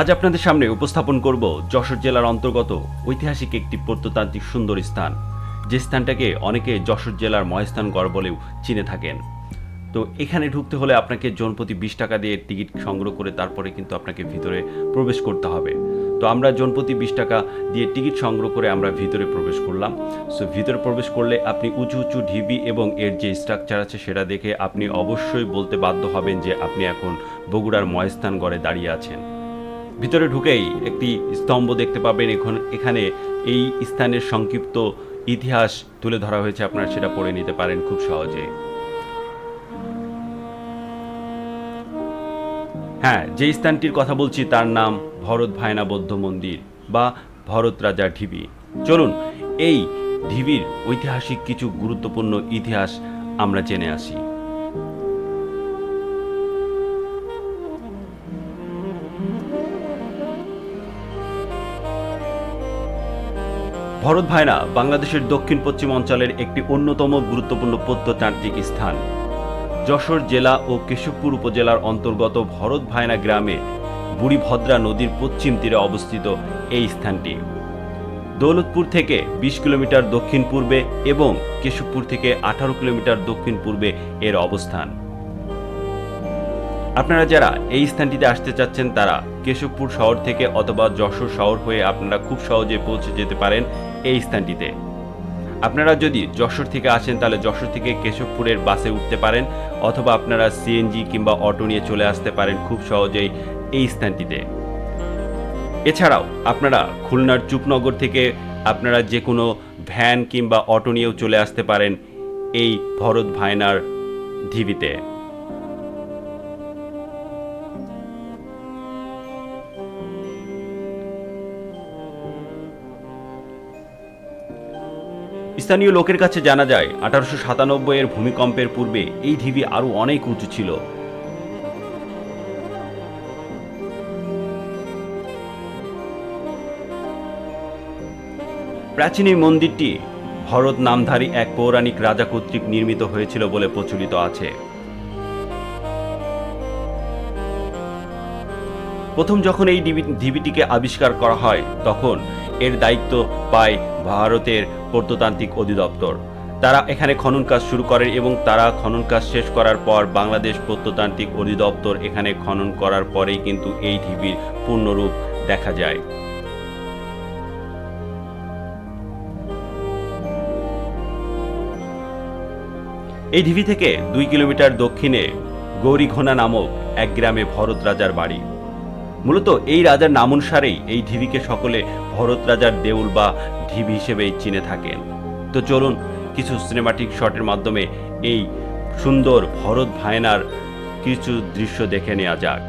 আজ আপনাদের সামনে উপস্থাপন করব যশোর জেলার অন্তর্গত ঐতিহাসিক একটি প্রত্নতান্ত্রিক সুন্দর স্থান, যে স্থানটাকে অনেকে যশোর জেলার মহেস্থানগড় বলেও চিনে থাকেন। তো এখানে ঢুকতে হলে আপনাকে জনপ্রতি বিশ টাকা দিয়ে টিকিট সংগ্রহ করে তারপরে কিন্তু আপনাকে ভিতরে প্রবেশ করতে হবে। তো আমরা জনপ্রতি বিশ টাকা দিয়ে টিকিট সংগ্রহ করে আমরা ভিতরে প্রবেশ করলাম। সো ভিতরে প্রবেশ করলে আপনি উঁচু উঁচু ঢিবি এবং এর যে স্ট্রাকচার আছে সেটা দেখে আপনি অবশ্যই বলতে বাধ্য হবেন যে আপনি এখন বগুড়ার মহেস্থানগড়ে দাঁড়িয়ে আছেন। ভিতরে ঢুকেই একটি স্তম্ভ দেখতে পাবেন। এখন এখানে এই স্থানের সংক্ষিপ্ত ইতিহাস তুলে ধরা হয়েছে। আপনারা সেটা পড়ে নিতে পারেন খুব সহজে। হ্যাঁ যে স্থানটির কথা বলছি তার নাম ভরত ভায়না বৌদ্ধ মন্দির বা ভরত রাজা ঢিবি। চলুন, এই ঢিবির ঐতিহাসিক কিছু গুরুত্বপূর্ণ ইতিহাস আমরা জেনে আসি। ভরত ভায়না বাংলাদেশের দক্ষিণ পশ্চিম অঞ্চলের একটি অন্যতম গুরুত্বপূর্ণ প্রত্নতান্ত্রিক স্থান। যশোর জেলা ও কেশবপুর উপজেলার অন্তর্গত ভরত ভায়না গ্রামে বুড়িভদ্রা নদীর পশ্চিম তীরে অবস্থিত এই স্থানটি। দৌলতপুর থেকে বিশ কিলোমিটার দক্ষিণ পূর্বে এবং কেশবপুর থেকে আঠারো কিলোমিটার দক্ষিণ পূর্বে এর অবস্থান। আপনারা যারা এই স্থানটিতে আসতে চাচ্ছেন তারা কেশবপুর শহর থেকে অথবা যশোর শহর হয়ে আপনারা খুব সহজে পৌঁছে যেতে পারেন। এই স্থানটিতে। আপনারা যদি যশোর থেকে আসেন, তাহলে যশোর থেকে কেশবপুরের বাসে উঠতে পারেন, অথবা আপনারা সিএনজি কিংবা অটো নিয়ে চলে আসতে পারেন খুব সহজেই এই স্থানটিতে। এছাড়াও আপনারা খুলনার চুপনগর থেকে আপনারা যে কোনো ভ্যান কিংবা অটো নিয়েও চলে আসতে পারেন এই ভরত ভায়নার ঢিবিতে। স্থানীয় লোকের কাছে জানা যায়, আঠারোশো সাতানব্বই এর ভূমিকম্পের পূর্বে এই ঢিবি আরও অনেক উঁচু ছিল। প্রাচীন এই মন্দিরটি ভরত নামধারী এক পৌরাণিক রাজা কর্তৃক নির্মিত হয়েছিল বলে প্রচলিত আছে। প্রথম যখন এই ঢিবিটিকে আবিষ্কার করা হয়, তখন এর দায়িত্ব পায় ভারতের প্রত্নতান্ত্রিক অধিদপ্তর। তারা এখানে খনন কাজ শুরু করেন এবং তারা খনন কাজ শেষ করার পর বাংলাদেশ প্রত্নতান্ত্রিক অধিদপ্তর এখানে খনন করার পরেই কিন্তু এই ঢিবির পূর্ণরূপ দেখা যায়। এই ঢিবি থেকে দুই কিলোমিটার দক্ষিণে গৌরীঘোনা নামক এক গ্রামে ভরত রাজার বাড়ি। মূলত এই রাজার নাম অনুসারেই এই ঢিবিকে সকলে ভরত রাজার দেউল বা ঢিবি হিসেবেই চিনে থাকেন। তো চলুন কিছু সিনেমাটিক শটের মাধ্যমে এই সুন্দর ভরত ভায়নার কিছু দৃশ্য দেখে নেওয়া যাক।